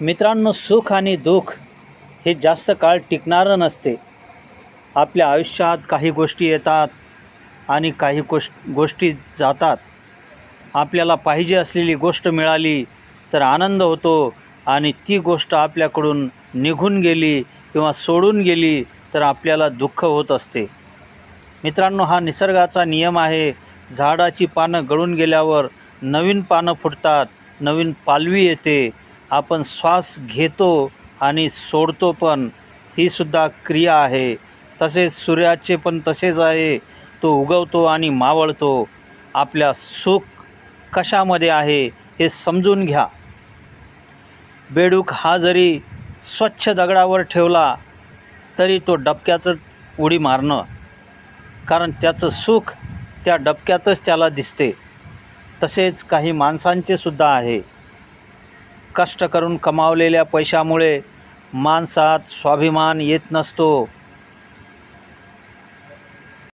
मित्रांनो सुख आणि दुःख हे जास्त काळ टिकणारं नसते. आपल्या आयुष्यात काही गोष्टी येतात आणि काही गोष् गोष्टी जातात. आपल्याला पाहिजे असलेली गोष्ट मिळाली तर आनंद होतो आणि ती गोष्ट आपल्याकडून निघून गेली किंवा सोडून गेली तर आपल्याला दुःख होत असते. मित्रांनो हा निसर्गाचा नियम आहे. झाडाची पानं गळून गेल्यावर नवीन पानं फुटतात नवीन पालवी येते आपण श्वास घेतो आणि सोडतो पण ही सुद्धा क्रिया आहे. तसेच सूर्याचे पण तसेच आहे. तो उगवतो आणि मावळतो. आपल्या सुख कशामध्ये आहे हे समजून घ्या. बेडूक हा जरी स्वच्छ दगडावर ठेवला तरी तो डबक्यातच उडी मारणं. कारण त्याचं सुख त्या डबक्यातच त्याला दिसते. तसेच काही माणसांचे सुद्धा आहे. कष्ट करून कमावलेल्या पैशामुळे माणसात स्वाभिमान येत नसतो.